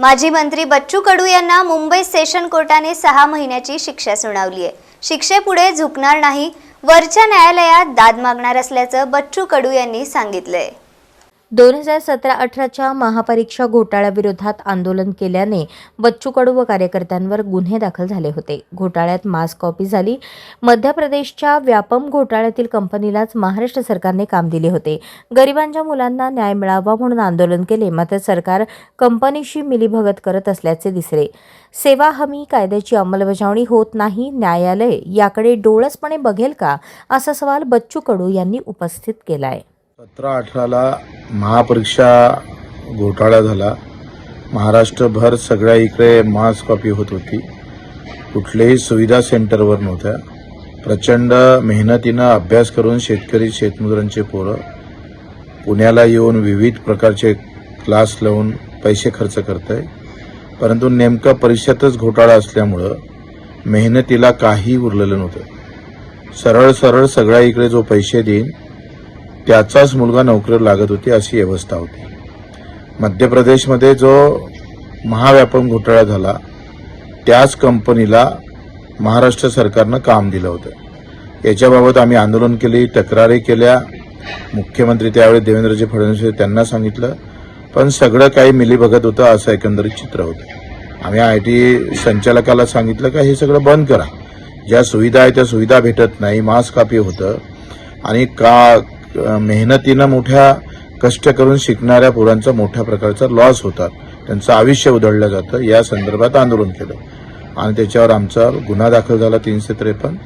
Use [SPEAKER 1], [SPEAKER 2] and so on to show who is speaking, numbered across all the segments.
[SPEAKER 1] माजी मंत्री बच्चू कडू यांना मुंबई सेशन कोर्टाने सहा महिन्याची शिक्षा सुनावली आहे. शिक्षेपुढे झुकणार नाही वरच्या न्यायालयात दाद मागणार असल्याचं बच्चू कडू यांनी सांगितलंय.
[SPEAKER 2] दोन हजार सतरा अठराच्या महापरीक्षा घोटाळ्याविरोधात आंदोलन केल्याने बच्चू कडू व कार्यकर्त्यांवर गुन्हे दाखल झाले होते. घोटाळ्यात मास कॉपी झाली. मध्य प्रदेशच्या व्यापम घोटाळ्यातील कंपनीलाच महाराष्ट्र सरकारने काम दिले होते. गरिबांच्या मुलांना न्याय मिळावा म्हणून आंदोलन केले मात्र सरकार कंपनीशी मिलीभगत करत असल्याचे दिसले. सेवा हमी कायद्याची अंमलबजावणी होत नाही न्यायालय याकडे डोळसपणे बघेल का? असा सवाल बच्चू कडू यांनी उपस्थित केला आहे
[SPEAKER 3] सतरा अठराला महापरीक्षा घोटाळा झाला. महाराष्ट्रभर सगळ्या इकडे मास कॉपी होत होती. कुठल्याही सुविधा सेंटरवर नव्हत्या. प्रचंड मेहनतीनं अभ्यास करून शेतकरी शेतमजुरांचे पोरं पुण्याला येऊन विविध प्रकारचे क्लास लावून पैसे खर्च करत आहे परंतु नेमकं परीक्षेतच घोटाळा असल्यामुळं मेहनतीला काही उरलेलं नव्हतं. सरळ सरळ सगळ्या इकडे जो पैसे देईन त्याचाच मुलगा नोकरीवर लागत होती अशी व्यवस्था होती. मध्य प्रदेशमध्ये जो महाव्यापन घोटाळा झाला त्याच कंपनीला महाराष्ट्र सरकारनं काम दिलं होतं. याच्याबाबत आम्ही आंदोलन केली तक्रारी केल्या. मुख्यमंत्री त्यावेळी देवेंद्रजी फडणवीस होते, त्यांना सांगितलं. पण सगळं काही मिलीभगत होतं असं एकंदरीत चित्र होतं. आम्ही आय टी संचालकाला सांगितलं का हे सगळं बंद करा. ज्या सुविधा आहे त्या सुविधा भेटत नाही मास्क कापी होतं. आणि का मेहनतीनं मोठ्या कष्ट करून शिकणाऱ्या पोरांचा मोठ्या प्रकारचा लॉस होतात त्यांचं आयुष्य उधळलं जातं. या संदर्भात आंदोलन केलं. आणि त्याच्यावर आमचा गुन्हा दाखल झाला तीनशे त्रेपन्न.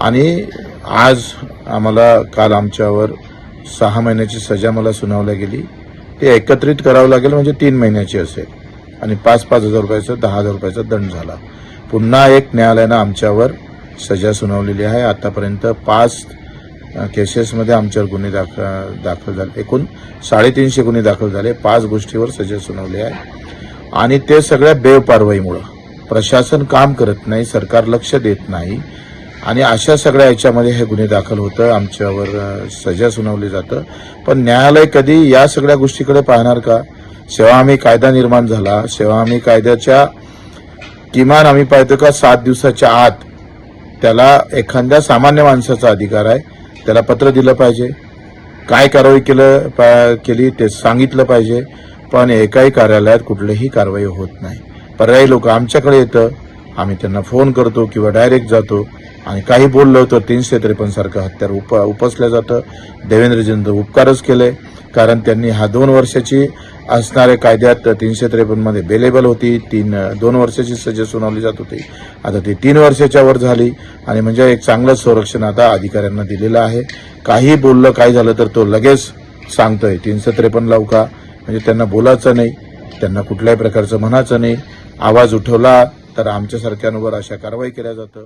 [SPEAKER 3] आणि आज आम्हाला काल आमच्यावर सहा महिन्याची सजा मला सुनावल्या गेली. ते एकत्रित करावं लागेल म्हणजे तीन महिन्याची असेल. आणि पाच पाच हजार रुपयाचा दहा हजार रुपयाचा दंड झाला. पुन्हा एक न्यायालयानं आमच्यावर सजा सुनावलेली आहे. आतापर्यंत पाच केसेसमध्ये आमच्यावर गुन्हे दाखल दाखल झाले. एकूण साडेतीनशे गुन्हे दाखल झाले. पाच गोष्टीवर सजा सुनावली आहे. आणि ते सगळ्या बेवपारवाईमुळं प्रशासन काम करत नाही सरकार लक्ष देत नाही. आणि अशा सगळ्या याच्यामध्ये हे गुन्हे दाखल होतं आमच्यावर सजा सुनावली जातं. पण न्यायालय कधी या सगळ्या गोष्टीकडे पाहणार का? सेवा आम्ही कायदा निर्माण झाला. सेवा आम्ही कायद्याच्या किमान आम्ही पाहतो का सात दिवसाच्या आत त्याला एखाद्या सामान्य माणसाचा अधिकार आहे. त्याला पत्र दिलं पाहिजे. काय कारवाई केलं पा- केली ते सांगितलं पाहिजे. पण एकाही कार्यालयात कुठलीही कारवाई होत नाही. पर्यायी लोक आमच्याकडे येतं. आम्ही त्यांना फोन करतो किंवा डायरेक्ट जातो. आणि काही बोललं तर तीनशे त्रेपन्न सारखं हत्यार उप उपसलं जातं. देवेंद्रजींचं उपकारच केले. कारण त्यांनी हा दोन वर्षाची असणाऱ्या कायद्यात तीनशे त्रेपन्नमध्ये बेलेबल होती. तीन दोन वर्षाची सजा सुनावली जात होती. आता ती तीन वर्षाच्या वर झाली आणि म्हणजे एक चांगलं संरक्षण आता अधिकाऱ्यांना दिलेलं आहे. काही बोललं काय झालं तर तो लगेच सांगतोय. तीनशे त्रेपन्न लावू का? म्हणजे त्यांना बोलायचं नाही. त्यांना कुठल्याही प्रकारचं म्हणायचं नाही. आवाज उठवला तर आमच्यासारख्यांवर अशा कारवाई केल्या जातं.